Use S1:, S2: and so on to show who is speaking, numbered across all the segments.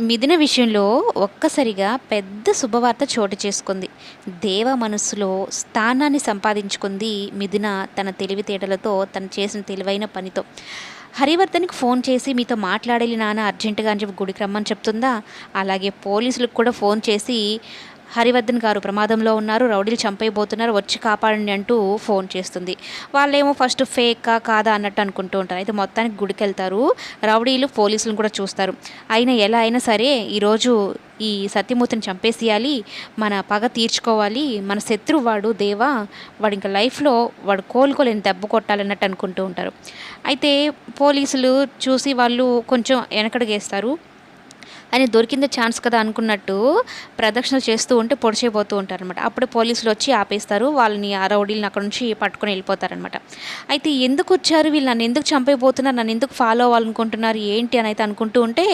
S1: మిథున విషయంలో ఒక్కసారిగా పెద్ద శుభవార్త చోటు చేసుకుంది. దేవ మనస్సులో స్థానాన్ని సంపాదించుకుంది మిథున తన తెలివితేటలతో తను చేసిన తెలివైన పనితో. హరివర్ధన్కి ఫోన్ చేసి మీతో మాట్లాడాలి నాన్న అర్జెంటుగా అని చెప్పి గుడికి రమ్మని చెప్తుందా? అలాగే పోలీసులకు కూడా ఫోన్ చేసి హరివర్ధన్ గారు ప్రమాదంలో ఉన్నారు రౌడీలు చంపైపోతున్నారు వచ్చి కాపాడండి అంటూ ఫోన్ చేస్తుంది. వాళ్ళేమో ఫస్ట్ ఫేకా కాదా అన్నట్టు అనుకుంటూ ఉంటారు. అయితే మొత్తానికి గుడికి వెళ్తారు రౌడీలు పోలీసులను కూడా చూస్తారు. అయినా ఎలా అయినా సరే ఈరోజు ఈ సత్యమూర్తిని చంపేసేయాలి. మన పగ తీర్చుకోవాలి. మన శత్రువు వాడు దేవా వాడు ఇంకా లైఫ్లో వాడు కోలుకోలేని దెబ్బ కొట్టాలన్నట్టు అనుకుంటూ ఉంటారు. అయితే పోలీసులు చూసి వాళ్ళు కొంచెం వెనకడుగేస్తారు. అని దొరికింది ఛాన్స్ కదా అనుకున్నట్టు ప్రదక్షిణలు చేస్తూ ఉంటే పొడిచేపోతూ ఉంటారనమాట అప్పుడు పోలీసులు వచ్చి ఆపేస్తారు. వాళ్ళని ఆ రౌడీలను అక్కడ నుంచి పట్టుకొని వెళ్ళిపోతారనమాట అయితే ఎందుకు వచ్చారు? వీళ్ళు నన్ను ఎందుకు చంపైపోతున్నారు నన్ను ఎందుకు ఫాలో అవ్వాలనుకుంటున్నారు? ఏంటి అని అయితే అనుకుంటూ ఉంటే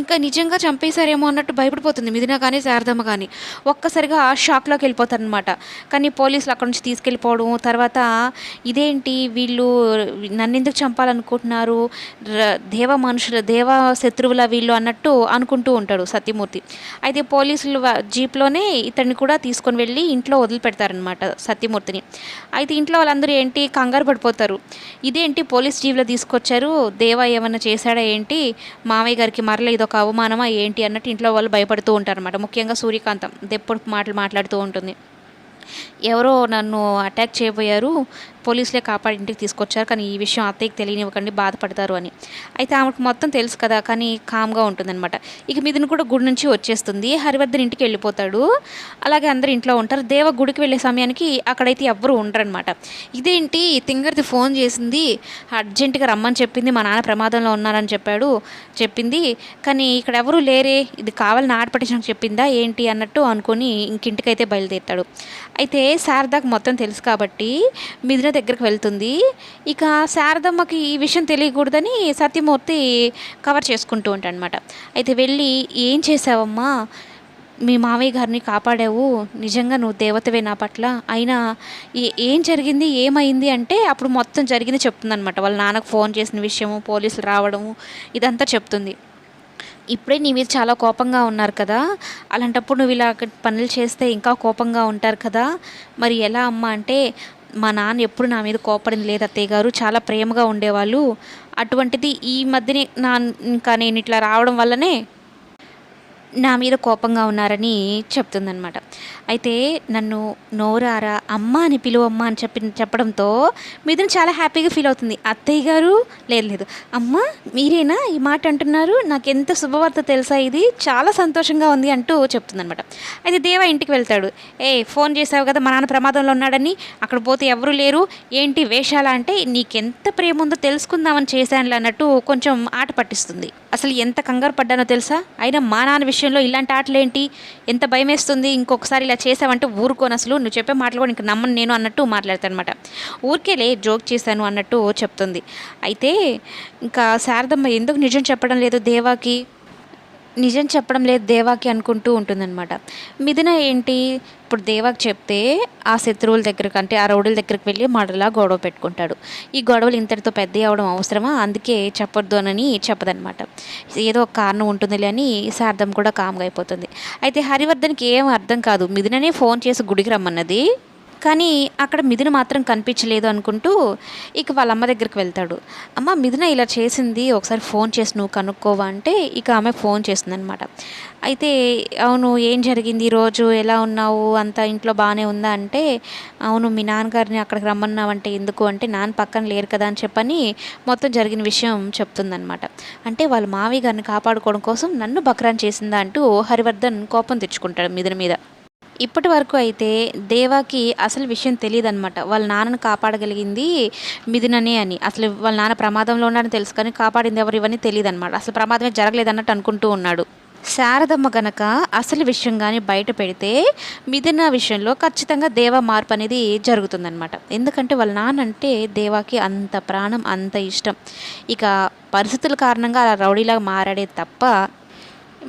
S1: ఇంకా నిజంగా చంపేశారేమో అన్నట్టు భయపడిపోతుంది. మిథున కానీ శారదమ్మ కానీ ఒక్కసారిగా ఆ షాక్లోకి వెళ్ళిపోతారనమాట కానీ పోలీసులు అక్కడ నుంచి తీసుకెళ్ళిపోవడం తర్వాత ఇదేంటి? వీళ్ళు నన్ను ఎందుకు చంపాలనుకుంటున్నారు? దేవ మనుషుల దేవ శత్రువుల వీళ్ళు అన్నట్టు అనుకుంటున్నారు అనుకుంటూ ఉంటాడు సత్యమూర్తి. అయితే పోలీసులు జీప్లోనే ఇతన్ని కూడా తీసుకొని వెళ్ళి ఇంట్లో వదిలిపెడతారనమాట సత్యమూర్తిని. అయితే ఇంట్లో వాళ్ళందరూ ఏంటి? కంగారు పడిపోతారు. ఇదేంటి? పోలీస్ జీప్లో తీసుకొచ్చారు. దేవ ఏమన్నా చేశాడా ఏంటి? మామయ్య గారికి మరల ఇదొక అవమానమా ఏంటి? అన్నట్టు ఇంట్లో వాళ్ళు భయపడుతూ ఉంటారనమాట ముఖ్యంగా సూర్యకాంతం. దెప్పుడు మాటలు మాట్లాడుతూ ఉంటుంది. ఎవరో నన్ను అటాక్ చేయబోయారు. పోలీసులే కాపాడి ఇంటికి తీసుకొచ్చారు. కానీ ఈ విషయం అత్తయ్యకి తెలియనివ్వకండి బాధపడతారు అని. అయితే ఆమెకు మొత్తం తెలుసు కదా కానీ కామ్గా ఉంటుందన్నమాట. ఇక మీదన కూడా గుడి నుంచి వచ్చేస్తుంది. హరివర్ధన్ ఇంటికి వెళ్ళిపోతాడు. అలాగే అందరు ఇంట్లో ఉంటారు. దేవ గుడికి వెళ్ళే సమయానికి అక్కడైతే ఎవ్వరూ ఉండరనమాట ఇదేంటి? తింగర్ది ఫోన్ చేసింది. అర్జెంటుగా రమ్మని చెప్పింది. మా నాన్న ప్రమాదంలో ఉన్నారని చెప్పాడు. చెప్పింది. కానీ ఇక్కడ ఎవరూ లేరే. ఇది కావాలని ఆడపట్టించడానికి చెప్పిందా? ఏంటి? అన్నట్టు అనుకొని ఇంకింటికైతే బయలుదేరుతాడు. అయితే శారదాకు మొత్తం తెలుసు కాబట్టి మిథున దగ్గరికి వెళ్తుంది. ఇక శారదమ్మకి ఈ విషయం తెలియకూడదని సత్యమూర్తి కవర్ చేసుకుంటూ ఉంటాడనమాట అయితే వెళ్ళి ఏం చేసావమ్మా మీ మామయ్య గారిని కాపాడావు. నిజంగా నువ్వు దేవతవే నా పట్ల. అయినా ఏ- ఏం జరిగింది? ఏమైంది? అంటే అప్పుడు మొత్తం జరిగింది చెప్తుందనమాట వాళ్ళ నాన్నకు ఫోన్ చేసిన విషయము పోలీసులు రావడము ఇదంతా చెప్తుంది. ఇప్పుడే నీ మీద చాలా కోపంగా ఉన్నారు కదా. అలాంటప్పుడు నువ్వు ఇలా పనులు చేస్తే ఇంకా కోపంగా ఉంటారు కదా. మరి ఎలా అమ్మ? అంటే మా నాన్న ఎప్పుడు నా మీద కోపడింది లేదు అత్తయ్య గారు. చాలా ప్రేమగా ఉండేవాళ్ళు. అటువంటిది ఈ మధ్యనే నా ఇంకా నేను ఇట్లా రావడం వల్లనే నా మీద కోపంగా ఉన్నారని చెప్తుందనమాట అయితే నన్ను నోరారా అమ్మ అని పిలువమ్మ అని చెప్పి చెప్పడంతో మిథున చాలా హ్యాపీగా ఫీల్ అవుతుంది. అత్తయ్య గారు? లేదు లేదు. అమ్మ మీరేనా ఈ మాట అంటున్నారు? నాకు ఎంత శుభవార్త తెలుసా ఇది? చాలా సంతోషంగా ఉంది అంటూ చెప్తుందనమాట అయితే దేవ ఇంటికి వెళ్తాడు. ఏ ఫోన్ చేసావు కదా మా నాన్న ప్రమాదంలో ఉన్నాడని. అక్కడ పోతే ఎవరు లేరు. ఏంటి వేషాల అంటే నీకెంత ప్రేమ ఉందో తెలుసుకుందామని చేశానులే అన్నట్టు కొంచెం ఆట పట్టిస్తుంది. అసలు ఎంత కంగారు పడ్డానో తెలుసా? అయినా మా నాన్న విషయం విషయంలో ఇలాంటి ఆటలేంటి? ఎంత భయం వేస్తుంది ఇంకొకసారి ఇలా చేసావంటే ఊరుకోను అసలు. నువ్వు చెప్పే మాటలు కూడా ఇంక నమ్మను నేను అన్నట్టు మాట్లాడతానమాట. ఊరికేలే జోక్ చేశాను అన్నట్టు చెప్తుంది. అయితే ఇంకా శారదమ్మ ఎందుకు నిజం చెప్పడం లేదు దేవాకి? నిజం చెప్పడం లేదు దేవాకి అనుకుంటూ ఉంటుందన్నమాట. మిథున ఏంటి? ఇప్పుడు దేవాకి చెప్తే ఆ శత్రువుల దగ్గరకు అంటే ఆ రౌడుల దగ్గరికి వెళ్ళి మరలా గొడవ పెట్టుకుంటాడు. ఈ గొడవలు ఇంతటితో పెద్ద అవడం అవసరమా? అందుకే చెప్పొద్దు అని చెప్పదనమాట ఏదో ఒక కారణం ఉంటుందిలే అని సార్థం కూడా కామ్గా అయిపోతుంది. అయితే హరివర్ధన్కి ఏం అర్థం కాదు. మిథుననే ఫోన్ చేసి గుడికి రమ్మన్నది. కానీ అక్కడ మిథున మాత్రం కనిపించలేదు అనుకుంటూ ఇక వాళ్ళ అమ్మ దగ్గరికి వెళ్తాడు. అమ్మ మిథున ఇలా చేసింది ఒకసారి ఫోన్ చేసి నువ్వు కనుక్కోవా అంటే ఇక ఆమె ఫోన్ చేసిందనమాట అయితే అవును ఏం జరిగింది ఈరోజు ఎలా ఉన్నావు? అంతా ఇంట్లో బాగానే ఉందా అంటే అవును మీ నాన్నగారిని అక్కడికి రమ్మన్నావంటే ఎందుకు అంటే నాన్న పక్కన లేరు కదా అని చెప్పని మొత్తం జరిగిన విషయం చెప్తుందనమాట అంటే వాళ్ళ మావి గారిని కాపాడుకోవడం కోసం నన్ను బక్రాన్ చేసిందా అంటూ హరివర్ధన్ కోపం తెచ్చుకుంటాడు మిథున మీద. ఇప్పటి వరకు అయితే దేవాకి అసలు విషయం తెలియదన్నమాట వాళ్ళ నాన్నను కాపాడగలిగింది మిథుననే అని. అసలు వాళ్ళ నాన్న ప్రమాదంలో ఉన్నాడని తెలుసు కానీ కాపాడింది ఎవరు ఇవన్నీ తెలియదు అనమాట అసలు ప్రమాదమే జరగలేదన్నట్టు అనుకుంటూ ఉన్నాడు. శారదమ్మ గనక అసలు విషయం కానీ బయట పెడితే మిథున విషయంలో ఖచ్చితంగా దేవ మార్పు అనేది జరుగుతుందనమాట ఎందుకంటే వాళ్ళ నాన్న అంటే దేవాకి అంత ప్రాణం అంత ఇష్టం. ఇక పరిస్థితుల కారణంగా అలా రౌడీలాగా మారాడే తప్ప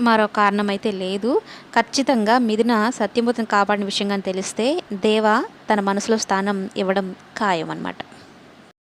S1: మరో కారణం అయితే లేదు. ఖచ్చితంగా మిథున సత్యమూర్తిని కాపాడిన విషయంగా తెలిస్తే దేవ తన మనసులో స్థానం ఇవ్వడం ఖాయం అనమాట